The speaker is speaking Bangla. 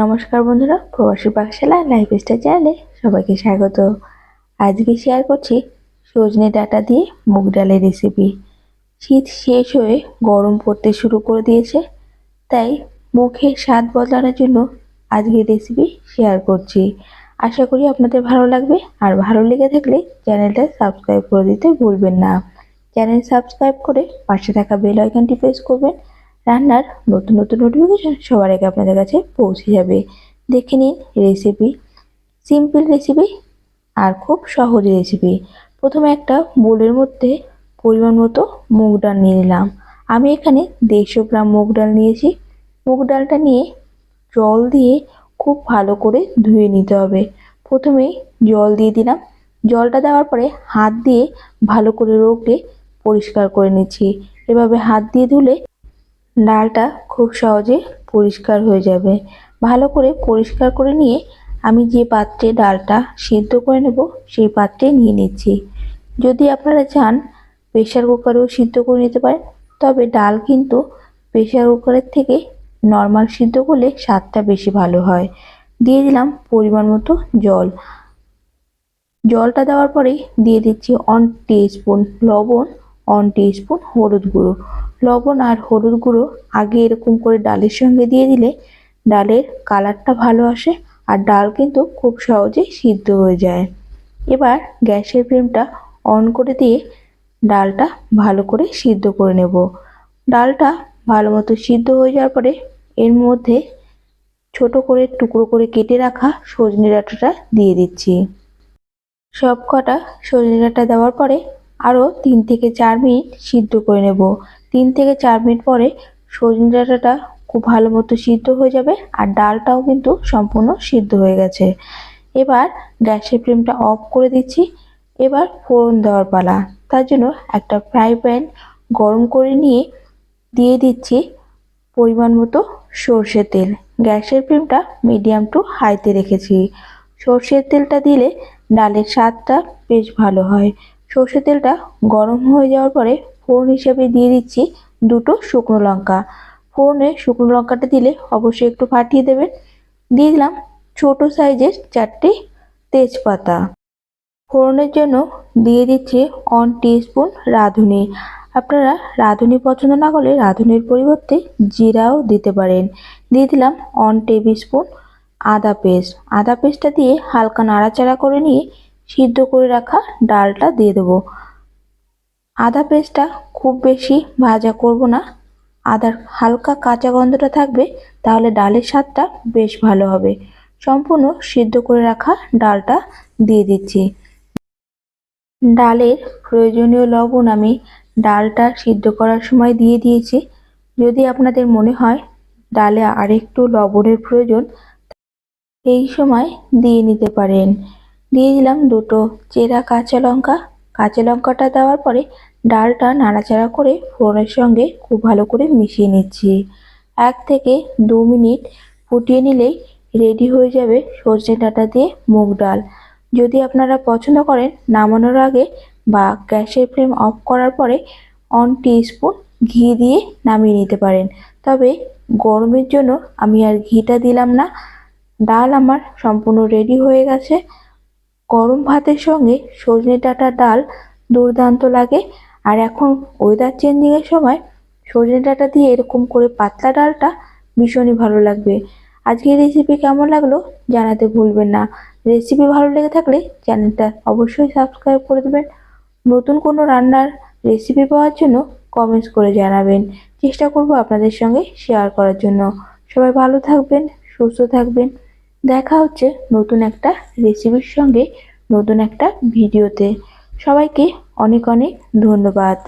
নমস্কার বন্ধুরা, প্রবাসী পাকশালা লাইফ স্টাইল চ্যানেলে সবাইকে স্বাগত। আজকে শেয়ার করছি সজনে ডাটা দিয়ে মুগ ডালের রেসিপি শীত শেষ হয়ে গরম পড়তে শুরু করে দিয়েছে, তাই মুখের স্বাদ বদলানোর জন্য আজকে রেসিপি শেয়ার করছি। আশা করি আপনাদের ভালো লাগবে, আর ভালো লেগে থাকলে চ্যানেলটা সাবস্ক্রাইব করে দিতে ভুলবেন না। চ্যানেল সাবস্ক্রাইব করে পাশে থাকা বেল আইকনটি প্রেস করবেন রান্নার নতুন নতুন নোটিফিকেশন সবার আগে আপনাদের কাছে পৌঁছে যাবে। দেখে নিন রেসিপি সিম্পল রেসিপি আর খুব সহজ রেসিপি প্রথমে একটা বোলের মধ্যে পরিমাণ মতো মুগ ডাল নিয়ে নিলাম। আমি এখানে দেড়শো গ্রাম মুগ ডাল নিয়েছি। মুগ ডালটা নিয়ে জল দিয়ে খুব ভালো করে ধুয়ে নিতে হবে। প্রথমেই জল দিয়ে দিলাম। জলটা দেওয়ার পরে হাত দিয়ে ভালো করে রোগড়ে পরিষ্কার করে নিচ্ছি। এভাবে হাত দিয়ে ধুলে ডালটা খুব সহজে পরিষ্কার হয়ে যাবে। ভালো করে পরিষ্কার করে নিয়ে আমি যে পাত্রে ডালটা সিদ্ধ করে নেব, সেই পাত্রে নিয়ে নিচ্ছি। যদি আপনারা চান প্রেশার কুকারেও সিদ্ধ করে নিতে পারেন, তবে ডাল কিন্তু প্রেশার কুকারের থেকে নর্মাল সিদ্ধ করলে স্বাদটা বেশি ভালো হয়। দিয়ে দিলাম পরিমাণ মতো জল। জলটা দেওয়ার পরেই দিয়ে দিচ্ছি অন স্পুন লবণ। অন স্পুন হলুদ গুঁড়ো। লবণ আর হলুদ গুঁড়ো আগে এরকম করে ডালের সঙ্গে দিয়ে দিলে ডালের কালারটা ভালো আসে আর ডাল কিন্তু খুব সহজেই সিদ্ধ হয়ে যায়। এবার গ্যাসের ফ্লেমটা অন করে দিয়ে ডালটা ভালো করে সিদ্ধ করে নেব। ডালটা ভালো মতো সিদ্ধ হয়ে যাওয়ার পরে এর মধ্যে ছোট করে টুকরো করে কেটে রাখা সজনে ডাঁটাটা দিয়ে দিচ্ছি। সব কটা সজনে ডাঁটা দেওয়ার পরে আরও তিন থেকে চার মিনিট সিদ্ধ করে নেব। তিন থেকে চার মিনিট পরে সজনে ডাঁটাটা খুব ভালো মতো সিদ্ধ হয়ে যাবে আর ডালটাও কিন্তু সম্পূর্ণ সিদ্ধ হয়ে গেছে। এবার গ্যাসের ফ্লেমটা অফ করে দিচ্ছি। এবার ফোড়ন দেওয়ার পালা। তার জন্য একটা ফ্রাই প্যান গরম করে নিয়ে দিয়ে দিচ্ছি পরিমাণ মতো সর্ষের তেল। গ্যাসের ফ্লেমটা মিডিয়াম টু হাইতে রেখেছি। সর্ষের তেলটা দিলে ডালের স্বাদটা বেশ ভালো হয়। সর্ষে তেলটা গরম হয়ে যাওয়ার পরে ফোড়ন হিসেবে দিয়ে দিচ্ছি দুটো শুকনো লঙ্কা। ফোড়নে শুকনো লঙ্কাটা দিলে অবশ্যই একটু ফাটিয়ে দেবেন। দিয়ে দিলাম ছোটো সাইজের চারটে তেজপাতা। ফোড়নের জন্য দিয়ে দিচ্ছি অন স্পুন রাঁধুনি। আপনারা রাঁধুনি পছন্দ না করলে রাঁধুনির পরিবর্তে জিরাও দিতে পারেন। দিয়ে দিলাম অন টেবিল স্পুন আদা পেস্ট আদা পেস্টটা দিয়ে হালকা নাড়াচাড়া করে নিয়ে সিদ্ধ করে রাখা ডালটা দিয়ে দেবো। আদা পেস্টটা খুব বেশি ভাজা করব না। আদার হালকা কাঁচা গন্ধটা থাকবে, তাহলে ডালের স্বাদটা বেশ ভালো হবে। সম্পূর্ণ সিদ্ধ করে রাখা ডালটা দিয়ে দিচ্ছি। ডালের প্রয়োজনীয় লবণ আমি ডালটা সিদ্ধ করার সময় দিয়ে দিয়েছি। যদি আপনাদের মনে হয় ডালে আরেকটু লবণের প্রয়োজন, এই সময় দিয়ে নিতে পারেন। দিয়ে দিলাম দুটো চেরা কাঁচা লঙ্কা। কাঁচা লঙ্কাটা দেওয়ার পরে ডালটা নাড়াচাড়া করে ফোড়নের সঙ্গে খুব ভালো করে মিশিয়ে নিচ্ছি। এক থেকে দু মিনিট ফুটিয়ে নিলেই রেডি হয়ে যাবে সজনে ডাঁটা দিয়ে মুগ ডাল। যদি আপনারা পছন্দ করেন নামানোর আগে বা গ্যাসের ফ্লেম অফ করার পরে অন স্পুন ঘি দিয়ে নামিয়ে নিতে পারেন। তবে গরমের জন্য আমি আর ঘিটা দিলাম না। ডাল আমার সম্পূর্ণ রেডি হয়ে গেছে। গরম ভাতের সঙ্গে সজনে ডাঁটার ডাল দুর্দান্ত লাগে। আর এখন ওয়েদার চেঞ্জিংয়ের সময় সজনে ডাঁটা দিয়ে এরকম করে পাতলা ডালটা ভীষণই ভালো লাগবে। আজকের রেসিপি কেমন লাগল জানাতে ভুলবেন না। রেসিপি ভালো লেগে থাকলে চ্যানেলটা অবশ্যই সাবস্ক্রাইব করে দেবেন। নতুন কোনো রান্নার রেসিপি পাওয়ার জন্য কমেন্টস করে জানাবেন। চেষ্টা করব আপনাদের সঙ্গে শেয়ার করার জন্য। সবাই ভালো থাকবেন, সুস্থ থাকবেন। দেখা হচ্ছে নতুন একটা রেসিপির সঙ্গে নতুন একটা ভিডিওতে। সবাইকে অনেক অনেক ধন্যবাদ।